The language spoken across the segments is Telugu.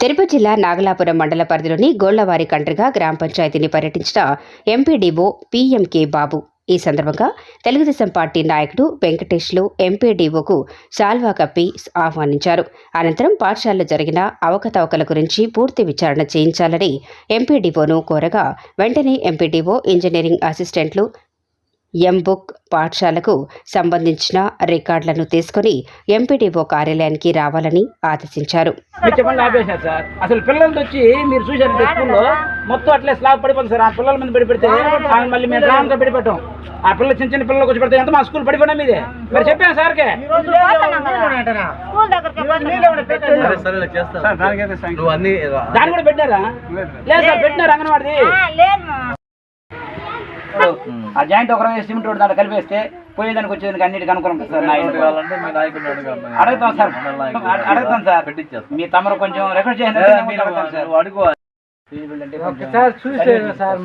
తిరుపతి జిల్లా నాగలాపురం మండల పరిధిలోని గోళ్ళవారి కండ్రిగా గ్రామ పంచాయతీని పర్యటించిన ఎంపీడీఓ పీఎంకే బాబు. ఈ సందర్భంగా తెలుగుదేశం పార్టీ నాయకుడు వెంకటేష్లు ఎంపీడీఓకు శాల్వా కప్పి ఆహ్వానించారు. అనంతరం పాఠశాలలో జరిగిన అవకతవకల గురించి పూర్తి విచారణ చేయించాలని ఎంపీడీఓను కోరగా వెంటనే ఎంపీడీఓ ఇంజనీరింగ్ అసిస్టెంట్లు ఎంబుక్ పాఠశాలకు సంబంధించిన రికార్డులను తీసుకుని ఎంపీడీఓ కార్యాలయానికి రావాలని ఆదేశించారు. అసలు పిల్లలతో వచ్చి మీరు చూశారు స్కూల్లో మొత్తం అట్లే స్లాబ్ పడిపోతుంది సార్. ఆ పిల్లల మీద పడి పెడితే ఆమె మళ్ళీ మేము గ్రామంతో పడి పెట్టాం ఆ పిల్లలు చిన్న చిన్న పిల్లలకు వచ్చి పెడితే ఎంత మా స్కూల్ పడిపోయినా మీదే. మరి చెప్పాను సార్కే. సరే సరేలే చేస్తా నువ్వు అన్ని దాన్ని కూడా పెట్టారా? లేదు సార్ పెట్టినారు అంగన్వాడిది ఆ జాయింట్ ఒక రోజు సిమెంట్ రోడ్ దాంట్లో కలిపేస్తే పోయేదానికి వచ్చేదానికి అన్నిటికీ అనుకున్నాం కదా సార్ అడుగుతాం సార్. అడ- అడుగుతాం సార్. మీ తమరు కొంచెం రికార్డ్ చేయండి సార్. సార్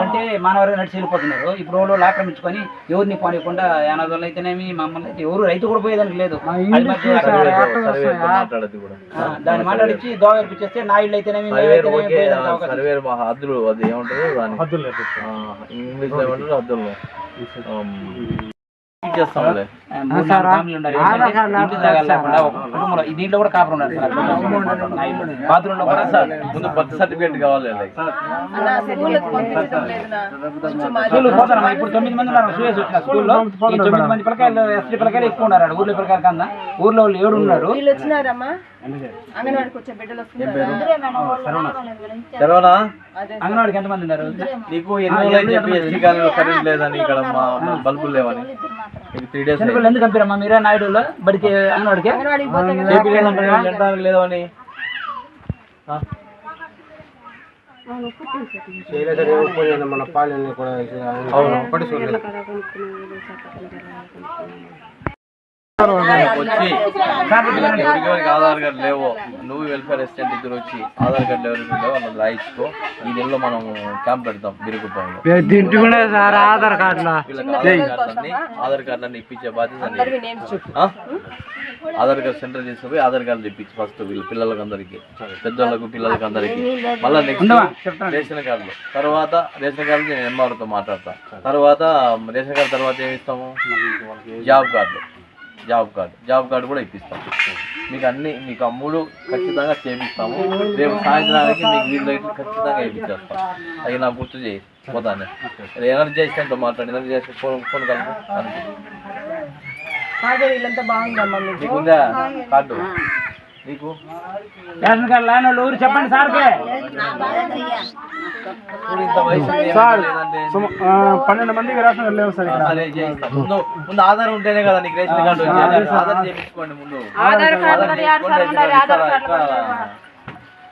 అంటే మానవరు నడిచి వెళ్ళిపోతున్నారు ఇప్పుడు వాళ్ళు ఆక్రమించుకొని ఎవరిని పోనీయకుండా యానాదులు అయితేనేమి మమ్మల్ని అయితే ఎవరు రైతు కూడా పోయేదానికి లేదు. అది మధ్య సర్వే సర్వే మాట్లాడద్దు కూడా. ఆ, దాన్ని మాట్లాడించి దోవ ఏర్పించేస్తే నా ఇల్లు అయితేనేమి సర్వే మేమైతేనేమి ఓకే పోయేదానికి అవకాశం. సర్వే మా హద్దులు అది ఏమంటారు దాని ఇంగ్లీష్లో ఏమంటారు? హద్దులు. చేస్తాంలే దీంట్లో కూడా కాపురం ఉన్నారు సార్. ఇల్లు. బాత్రూంలో కూడా సార్. ముందు బర్త్ సర్టిఫికేట్ కావాలి like. స్కూల్ పోతారమ్మా ఇప్పుడు తొమ్మిది మంది ఉన్నారు. సూయస్ వచ్చిన స్కూల్లో. ఈ తొమ్మిది మంది పిల్లకాయలు ఎస్టీ పిల్లకాయలు ఎక్కువ ఉన్నారు ఆడ. ఊర్లో పిల్లకాయలు కన్నా ఊర్లో వాళ్ళు ఏడు ఉన్నారు? అంగన్వాడికి ఎంతమంది ఉన్నారు? నీకు ఎన్ని రోజులు అని చెప్పి ఎస్టీ కాలనీలో కరెంట్ లేదని ఇక్కడ బల్బులు లేవని. ఇది త్రీ డేస్ చిన్నపిల్లలు ఎందుకు పంపారమ్మా మీరే నాయుడులో బడికి అంగన్వాడికి అంగన్వాడికి పోతే కదా చేపి లేదని లేదని వచ్చి ఎవరికి ఆధార్ కార్డు లేవో. నువ్వు వెల్ఫేర్ అసిస్టెంట్ ఇద్దరు వచ్చి ఆధార్ కార్డు ఎవరికి లేవో అన్నది రాయించుకో. ఈ నెలలో మనం క్యాంప్ పెడతాం బిరుగుపాయంలో సార్ ఆధార్ వీళ్ళకి ఆధార్ కార్డులన్నీ ఇప్పించే బాధ్యత? ఆధార్ కార్డు సెంటర్ తీసుకుపోయి ఆధార్ కార్డు ఇప్పించి ఫస్ట్ వీళ్ళ పిల్లలకి అందరికి. పెద్దోళ్ళకు పిల్లలకి అందరికి. మళ్ళీ నెక్స్ట్ రేషన్ కార్డులు. తర్వాత రేషన్ కార్డు నేను ఎంఆర్తో మాట్లాడతా. తర్వాత రేషన్ కార్డు తర్వాత ఏమి ఇస్తాము? Job card job card job card కూడా ఇప్పిస్తాం. మీకు అన్ని మీకు ఆ మూడు ఖచ్చితంగా చేపిస్తాము. రేపు సాయంత్రానికి మీకు వీళ్ళు ఖచ్చితంగా ఇప్పించేస్తాం అవి నాకు గుర్తు చేయి. పోతానే. ఎనర్జీ అసిస్టెంట్తో మాట్లాడి. ఎనర్జీ అసిస్టెంట్ ఫోన్ ఫోన్ కలుపు. అదే వీళ్ళంతా బాగుందమ్మా మీకు కార్డు రేషన్ కార్డు లేని వాళ్ళు ఊరు చెప్పండి సార్కే. ఇప్పుడు ఇంత వయసు ఉంది, ఏమీ లేదంటే పన్నెండు మందికి రేషన్ కార్డు లేవు సార్ సరే చేయిస్తాం ముందు ముందు ఆధార్ ఉంటేనే కదా నీకు రేషన్ కార్డు వచ్చేది. ఆధార్ చేయించుకోండి ముందు. ఆధార్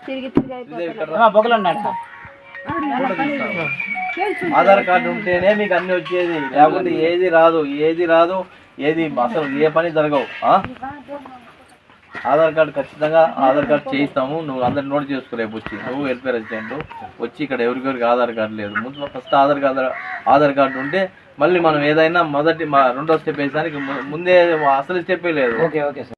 తిరిగి తిరిగి అయిపోతుంది ఇక్కడ. ఫోటో తీస్తాను. ఆధార్ కార్డు ఉంటేనే మీకు అన్ని వచ్చేది. లేకపోతే ఏది రాదు ఏది రాదు ఏది అసలు ఏ పని జరగవు ఆ? ఆధార్ కార్డు ఖచ్చితంగా ఆధార్ కార్డు చేయిస్తాము. నువ్వు అందరు నోట్ చేసుకోరేపు వచ్చి నువ్వు వెల్ఫేర్ అసిస్టెంట్ వచ్చి ఇక్కడ ఎవరికెవరికి ఆధార్ కార్డు లేదు. ముందు first Aadhaar card Aadhaar card ఉంటే మళ్ళీ మనం ఏదైనా మొదటి మా రెండో స్టెప్ వేసానికి ముందే అసలు స్టెప్పే లేదు. Okay okay sir.